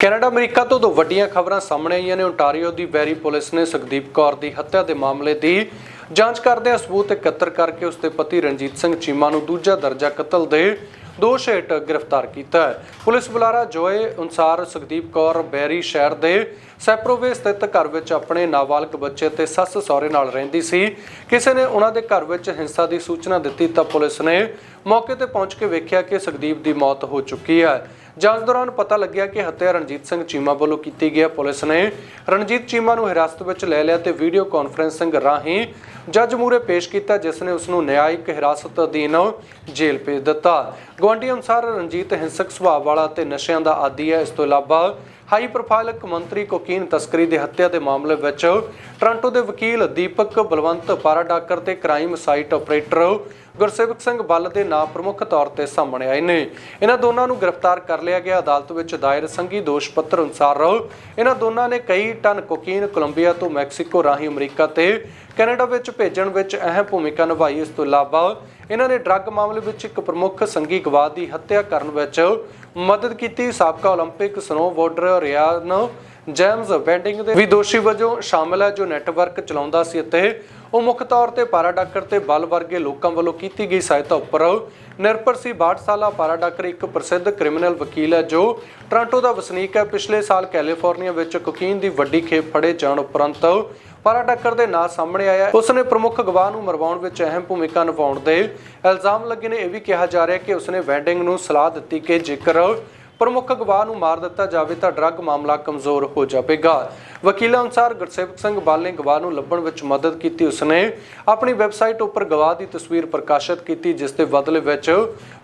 Canada, America ਤੋਂ ਦੋ ਵੱਡੀਆਂ ਖਬਰਾਂ ਸਾਹਮਣੇ ਆਈਆਂ ਨੇ। ਓਨਟਾਰੀਓ ਦੀ ਬੈਰੀ ਪੁਲਿਸ ਨੇ ਸੁਖਦੀਪ ਕੌਰ ਦੀ ਹੱਤਿਆ ਦੇ ਮਾਮਲੇ ਦੀ ਜਾਂਚ ਕਰਦਿਆਂ ਸਬੂਤ ਇਕੱਤਰ ਕਰਕੇ ਉਸ ਦੇ ਪਤੀ ਰਣਜੀਤ ਸਿੰਘ ਚੀਮਾ ਨੂੰ ਦੂਜਾ ਦਰਜਾ ਕਤਲ ਦੇ ਦੋਸ਼ ਹੇਠ ਗ੍ਰਿਫਤਾਰ ਕੀਤਾ ਹੈ। ਪੁਲਿਸ ਬੁਲਾਰਾ ਜੋਏ ਅਨੁਸਾਰ ਸੁਖਦੀਪ ਕੌਰ ਬੈਰੀ ਸ਼ਹਿਰ ਦੇ ਸੈਪਰੋਵੇ ਸਥਿਤ ਘਰ ਵਿੱਚ ਆਪਣੇ ਨਾਬਾਲਗ ਬੱਚੇ ਤੇ ਸੱਸ ਸਹੁਰੇ ਨਾਲ ਰਹਿੰਦੀ ਸੀ। ਕਿਸੇ ਨੇ ਉਹਨਾਂ ਦੇ ਘਰ ਵਿੱਚ ਹਿੰਸਾ ਦੀ ਸੂਚਨਾ ਦਿੱਤੀ ਤਾਂ ਪੁਲਿਸ ਨੇ ਮੌਕੇ ਤੇ ਪਹੁੰਚ ਕੇ ਵੇਖਿਆ ਕਿ ਸੁਖਦੀਪ ਦੀ ਮੌਤ ਹੋ ਚੁੱਕੀ ਹੈ। ਜਾਂਚ ਦੌਰਾਨ ਪਤਾ ਲੱਗਿਆ ਕਿ ਹੱਤਿਆ ਰਣਜੀਤ ਸਿੰਘ ਚੀਮਾ ਵੱਲੋਂ ਕੀਤੀ ਗਈ ਹੈ। ਪੁਲਿਸ ਨੇ ਰਣਜੀਤ ਚੀਮਾ ਨੂੰ ਹਿਰਾਸਤ ਵਿੱਚ ਲੈ ਲਿਆ ਤੇ ਵੀਡੀਓ ਕਾਨਫਰੰਸਿੰਗ ਰਾਹੀਂ ਜੱਜ ਮੂਰੇ ਪੇਸ਼ ਕੀਤਾ, ਜਿਸ ਨੇ ਉਸ ਨੂੰ ਨਿਆਇਕ ਹਿਰਾਸਤ ਅਧੀਨ ਜੇਲ੍ਹ ਭੇਜ ਦਿੱਤਾ। ਗਵਾਂਢੀ ਅਨੁਸਾਰ ਰਣਜੀਤ ਹਿੰਸਕ ਸੁਭਾਅ ਵਾਲਾ ਤੇ ਨਸ਼ਿਆਂ ਦਾ ਆਦੀ ਹੈ। ਇਸ ਤੋਂ ਇਲਾਵਾ ਹਾਈ ਪ੍ਰੋਫਾਈਲ ਮੰਤਰੀ ਕੋਕੀਨ ਤਸਕਰੀ ਦੇ ਹੱਤਿਆ ਦੇ ਮਾਮਲੇ ਵਿੱਚ ਟੋਰਾਂਟੋ ਦੇ ਵਕੀਲ ਦੀਪਕ ਬਲਵੰਤ ਪਾਰਾਡਾਕਰ ਤੇ crime site operator Gursewak Singh Bal ਦੇ ਨਾਂ ਪ੍ਰਮੁੱਖ ਤੌਰ ਤੇ ਸਾਹਮਣੇ ਆਏ ਨੇ। ਇਹਨਾਂ ਦੋਨਾਂ ਨੂੰ ਗ੍ਰਿਫਤਾਰ ਕਰ ਲਿਆ ਗਿਆ। ਅਦਾਲਤ ਵਿੱਚ ਦਾਇਰ ਸੰਘੀ ਦੋਸ਼ ਪੱਤਰ ਅਨੁਸਾਰ ਇਹਨਾਂ ਦੋਨਾਂ ਨੇ ਕਈ ਟਨ ਕੋਕੀਨ ਕੋਲੰਬੀਆ ਤੋਂ ਮੈਕਸੀਕੋ ਰਾਹੀਂ ਅਮਰੀਕਾ ਤੇ ਕੈਨੇਡਾ ਵਿੱਚ ਭੇਜਣ ਵਿੱਚ ਅਹਿਮ ਭੂਮਿਕਾ ਨਿਭਾਈ। ਇਸ ਤੋਂ ਇਲਾਵਾ ਇਹਨਾਂ ਨੇ ਡਰੱਗ ਮਾਮਲੇ ਵਿੱਚ ਇੱਕ ਪ੍ਰਮੁੱਖ ਸੰਘੀ ਗਵਾਹ ਦੀ ਹੱਤਿਆ ਕਰਨ ਵਿੱਚ ਮਦਦ ਕੀਤੀ ਸਾਬਕਾ 올림픽 ਸਨੋਬੋਰਡਰ ਰਿਆਨ ਜੇਮਸ ਵੈਂਡਿੰਗ ਦੇ ਵੀ ਦੋਸ਼ੀ ਵਜੋਂ ਸ਼ਾਮਲ ਹੈ ਜੋ ਨੈਟਵਰਕ ਚਲਾਉਂਦਾ ਸੀ ਅਤੇ ਉਹ ਮੁੱਖ ਤੌਰ ਤੇ ਪਾਰਾਡਾਕਰ ਤੇ ਬਲ ਵਰਗੇ ਲੋਕਾਂ ਵੱਲੋਂ ਕੀਤੀ ਗਈ ਸਹਾਇਤਾ ਉੱਪਰ ਨਿਰਭਰ ਸੀ 62 ਸਾਲਾ ਪਾਰਾਡਾਕਰ ਇੱਕ ਪ੍ਰਸਿੱਧ ਕ੍ਰਿਮੀਨਲ ਵਕੀਲ ਹੈ ਜੋ ਟੋਰਾਂਟੋ ਦਾ ਵਸਨੀਕ ਹੈ ਪਿਛਲੇ ਸਾਲ ਕੈਲੀਫੋਰਨੀਆ ਵਿੱਚ ਕੋਕੀਨ ਦੀ ਵੱਡੀ ਖੇਪ ਫੜੇ ਜਾਣ ਉਪਰੰਤ ਪਾਰਾ ਟੱਕਰ ਦੇ ਨਾਂ ਸਾਹਮਣੇ ਆਇਆ ਉਸ ਨੇ ਪ੍ਰਮੁੱਖ ਗਵਾਹ ਨੂੰ ਮਰਵਾਉਣ ਵਿੱਚ ਅਹਿਮ ਭੂਮਿਕਾ ਨਿਭਾਉਣ ਦੇ ਇਲਜ਼ਾਮ ਲੱਗੇ ਨੇ। ਇਹ ਵੀ ਕਿਹਾ ਜਾ ਰਿਹਾ ਕਿ ਉਸਨੇ ਵੈਂਡਿੰਗ ਨੂੰ ਸਲਾਹ ਦਿੱਤੀ ਕਿ ਜੇਕਰ ਪ੍ਰਮੁੱਖ ਗਵਾਹ ਨੂੰ ਮਾਰ ਦਿੱਤਾ ਜਾਵੇ ਤਾਂ ਡਰੱਗ ਮਾਮਲਾ ਕਮਜ਼ੋਰ ਹੋ ਜਾਵੇਗਾ। ਵਕੀਲਾਂ ਅਨੁਸਾਰ ਗੁਰਸੇਵਕ ਸਿੰਘ ਬਾਲ ਨੇ ਗਵਾਹ ਨੂੰ ਲੱਭਣ ਵਿੱਚ ਮਦਦ ਕੀਤੀ ਉਸਨੇ। ਆਪਣੀ ਵੈਬਸਾਈਟ ਉੱਪਰ ਗਵਾਹ ਦੀ ਤਸਵੀਰ ਪ੍ਰਕਾਸ਼ਿਤ ਕੀਤੀ, ਜਿਸ ਦੇ ਬਦਲੇ ਵਿੱਚ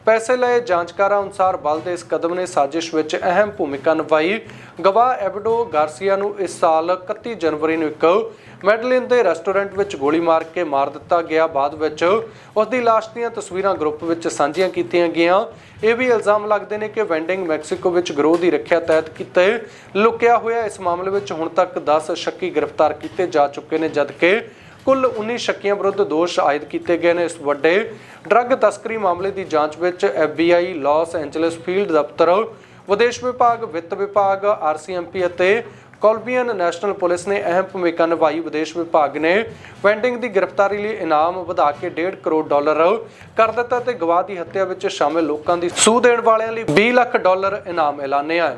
ਪੈਸੇ ਲਏ ਜਾਂਚਕਾਰਾਂ ਅਨੁਸਾਰ ਬਲ ਦੇ ਇਸ ਕਦਮ ਨੇ ਸਾਜ਼ਿਸ਼ ਵਿੱਚ ਅਹਿਮ ਭੂਮਿਕਾ ਨਿਭਾਈ। ਗਵਾਹ ਐਬਡੋ ਗਾਰਸੀਆ ਨੂੰ ਇਸ ਸਾਲ 31 ਜਨਵਰੀ ਨੂੰ ਇੱਕ ਮੈਡਲਿਨ ਦੇ ਰੈਸਟੋਰੈਂਟ ਵਿੱਚ ਗੋਲੀ ਮਾਰ ਕੇ ਮਾਰ ਦਿੱਤਾ ਗਿਆ। ਬਾਅਦ ਵਿੱਚ ਉਸ ਦੀ ਲਾਸ਼ ਦੀਆਂ ਤਸਵੀਰਾਂ ਗਰੁੱਪ ਵਿੱਚ ਸਾਂਝੀਆਂ ਕੀਤੀਆਂ ਗਈਆਂ। ਇਹ ਵੀ ਇਲਜ਼ਾਮ ਲੱਗਦੇ ਨੇ ਕਿ ਵੈਂਡਿੰਗ ਮੈਕਸੀਕੋ ਵਿੱਚ ਗਰੋਹ ਦੀ ਰੱਖਿਆ ਤਹਿਤ ਕੀਤੇ ਲੁਕਿਆ ਹੋਇਆ ਇਸ ਮਾਮਲੇ ਵਿੱਚ ਹੁਣ ਤੱਕ 10 ਸ਼ੱਕੀ ਗ੍ਰਿਫਤਾਰ ਕੀਤੇ ਜਾ ਚੁੱਕੇ ਨੇ, ਜਦਕਿ ਕੁੱਲ 19 ਸ਼ੱਕੀਆਂ ਵਿਰੁੱਧ ਦੋਸ਼ ਆਇਦ ਕੀਤੇ ਗਏ ਨੇ। ਇਸ ਵੱਡੇ ਡਰੱਗ ਤਸਕਰੀ ਮਾਮਲੇ ਦੀ ਜਾਂਚ ਵਿੱਚ FBI ਲਾਸ ਐਂਜਲਸ ਫੀਲਡ ਦਫ਼ਤਰ, ਵਿਦੇਸ਼ ਵਿਭਾਗ, ਵਿੱਤ ਵਿਭਾਗ RCMP ਅਤੇ ਕੋਲੰਬੀਅਨ ਨੈਸ਼ਨਲ ਪੁਲਿਸ ਨੇ ਅਹਿਮ ਭੂਮਿਕਾ ਨਿਭਾਈ। ਵਿਦੇਸ਼ ਵਿਭਾਗ ਨੇ ਵੈਂਡਿੰਗ ਦੀ ਗ੍ਰਿਫਤਾਰੀ ਲਈ ਇਨਾਮ ਵਧਾ ਕੇ 1.5 ਕਰੋੜ ਡਾਲਰ ਕਰ ਦਿੱਤਾ ਤੇ ਗਵਾਹ ਦੀ ਹੱਤਿਆ ਵਿੱਚ ਸ਼ਾਮਲ ਲੋਕਾਂ ਦੀ ਸੂਹ ਦੇਣ ਵਾਲਿਆਂ ਲਈ 20 ਲੱਖ ਡਾਲਰ ਇਨਾਮ ਐਲਾਨਿਆ ਹੈ।